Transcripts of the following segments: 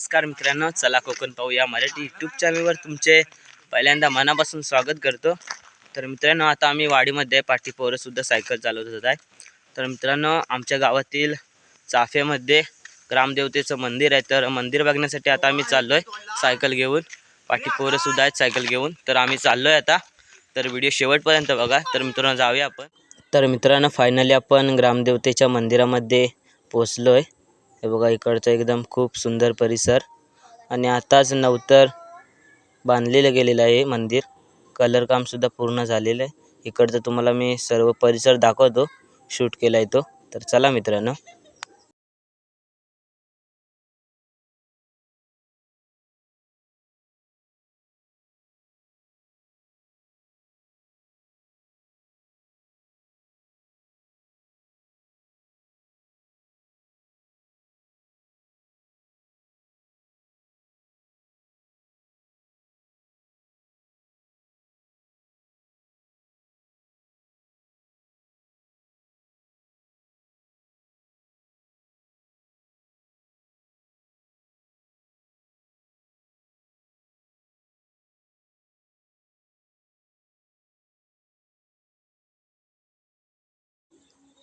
नमस्कार मित्रांनो चला कोकण पाहूया मराठी यूट्यूब चॅनलवर तुमचे पहिल्यांदा मनापासून स्वागत करतो. तर मित्रांनो आता आम्ही वाडीमध्ये पाठीपोरंसुद्धा पाठी पोरंसुद्धा सायकल चालवत होत आहे. तर मित्रांनो आमच्या गावातील चाफेमध्ये ग्रामदेवतेचं मंदिर आहे. तर मंदिर बघण्यासाठी आता आम्ही चाललो आहे सायकल घेऊन. पाठी पोरंसुद्धा आहेत सायकल घेऊन. तर आम्ही चाललो आहे आता. तर व्हिडिओ शेवटपर्यंत बघा. तर मित्रांनो जाऊया आपण. तर मित्रांनो फायनली आपण ग्रामदेवतेच्या मंदिरामध्ये पोचलो आहे हे बघा इकडचं एकदम खूप सुंदर परिसर. आणि आताच नवतर बांधलेलं गेलेलं आहे मंदिर. कलर कामसुद्धा पूर्ण झालेलं आहे. इकडचं तुम्हाला मी सर्व परिसर दाखवतो. शूट केला आहे तो. तर चला मित्रांनो.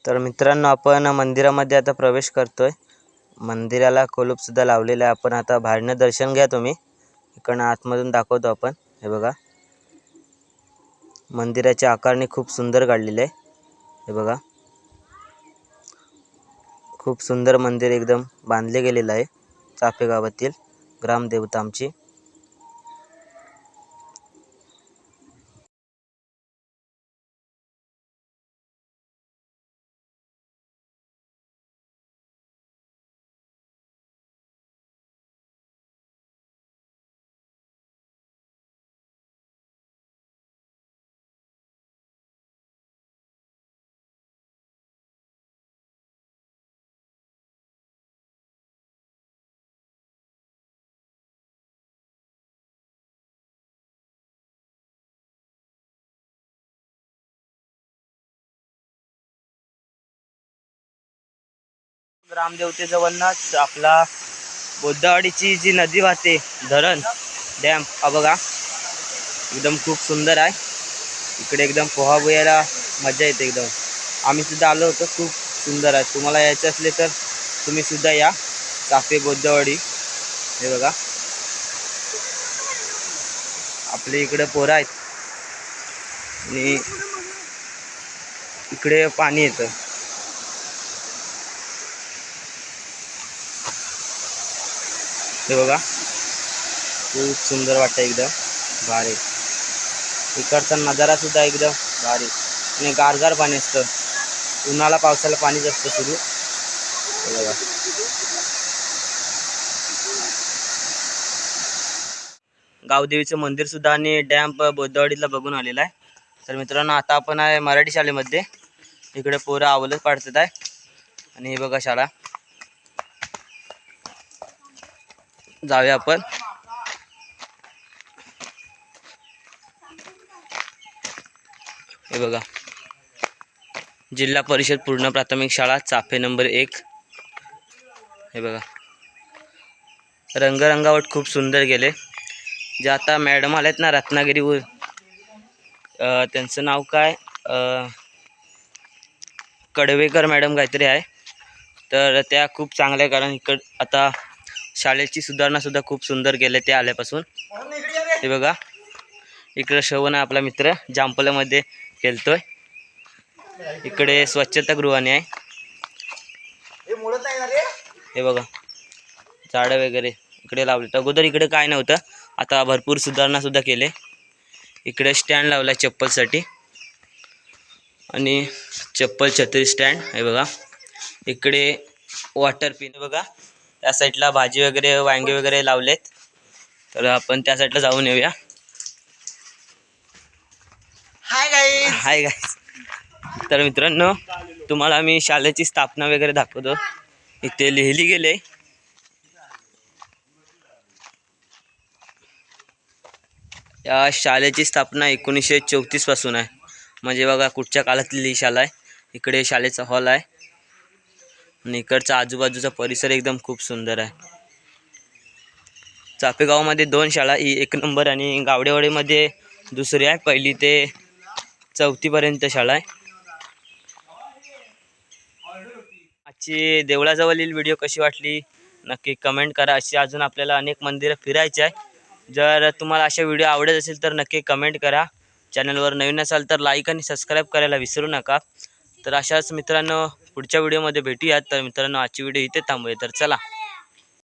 तर मित्रांनो आपण मंदिरामध्ये आता प्रवेश करतो आहे मंदिराला कुलूपसुद्धा लावलेलं आहे. आपण आता बाहेरनं दर्शन घ्या तुम्ही. इकडनं आतमधून दाखवतो आपण. हे बघा. मंदिराची आकारणी खूप सुंदर काढलेली आहे. हे बघा. खूप सुंदर मंदिर एकदम बांधले गेलेलं आहे. चाफे गावातील. ग्रामदेवता आमची. ग्रामदेवतेजवळनंच आपला बोद्धवाडीची जी नदी वाहते धरण डॅम हा बघा. एकदम खूप सुंदर आहे. इकडे एकदम पोहा बुयाला मजा येते एकदम. आम्ही सुद्धा आलो होतो खूप सुंदर आहे. तुम्हाला यायचं असले तर तुम्ही सुद्धा या. चाफे बोद्धवाडी हे बघा. आपले इकडे पोरं आहेत. आणि इकडे पाणी येतं. हे बघा. खूप सुंदर वाटतं एकदम. भारी. इकडचा नजारा सुद्धा एकदम भारी. आणि गारगार पाणी असतं. उन्हाळा पावसाला पाणीच असतं सुरू. हे बघा. गावदेवीचं मंदिर सुद्धा आणि डॅम बोद्धवाडीला बघून आलेला आहे. तर मित्रांनो आता आपण आहे मराठी शाळेमध्ये. इकडे पोरं आवलच पाडतात आहे. आणि हे बघा शाळा. जाऊया आपण. हे बघा. जिल्हा परिषद पूर्ण प्राथमिक शाळा चाफे नंबर एक. हे बघा. रंगरंगावट खूप सुंदर गेले. जे आता मॅडम आल्यात ना रत्नागिरीवर त्यांचं नाव काय? अं, कडवेकर मॅडम काहीतरी आहे. तर त्या खूप चांगल्या कारण इकड आता शाळेची सुधारणा सुद्धा खूप सुंदर गेले ते आल्यापासून. हे बघा इकडं शवन आपला मित्र जांपल्यामध्ये खेळतोय. इकडे स्वच्छतागृहाने आहे. हे बघा झाडं वगैरे इकडे लावले अगोदर इकडे काय नव्हतं आता भरपूर सुधारणा सुद्धा केले. इकडे स्टँड लावला आहे चप्पलसाठी. आणि चप्पल छत्री स्टँड हे बघा. इकडे वॉटर पिन बघा. त्या साईडला भाजी वगैरे वांगे वगैरे लावलेत. तर आपण त्या साईडला जाऊन येऊया. हाय गाईज हाय गाय तर मित्रांनो तुम्हाला मी शाळेची स्थापना वगैरे दाखवतो. इथे लिहिली गेले. या शाळेची स्थापना एकोणीसशे चौतीसपासून आहे. म्हणजे बघा कुठच्या काळातली ही शाळा आहे. इकडे शाळेचा हॉल आहे. आणि इकडचा आजूबाजूचा परिसर एकदम खूप सुंदर आहे. चापेगावमध्ये दोन शाळा ही एक नंबर आणि गावडेवाडीमध्ये दुसरी आहे. पहिली ते चौथीपर्यंत शाळा आहे. आजची देवळाजवळील व्हिडिओ कशी वाटली? नक्की कमेंट करा. अशी अजून आपल्याला अनेक मंदिरं फिरायची आहे. जर तुम्हाला अशा व्हिडिओ आवडत असेल तर नक्की कमेंट करा. चॅनलवर नवीन असाल तर लाईक आणि सबस्क्राईब करायला विसरू नका. तर अशाच मित्रांनो पुढच्या व्हिडिओमध्ये भेटूयात. तर मित्रांनो आजची व्हिडिओ इथे थांबूया. तर चला.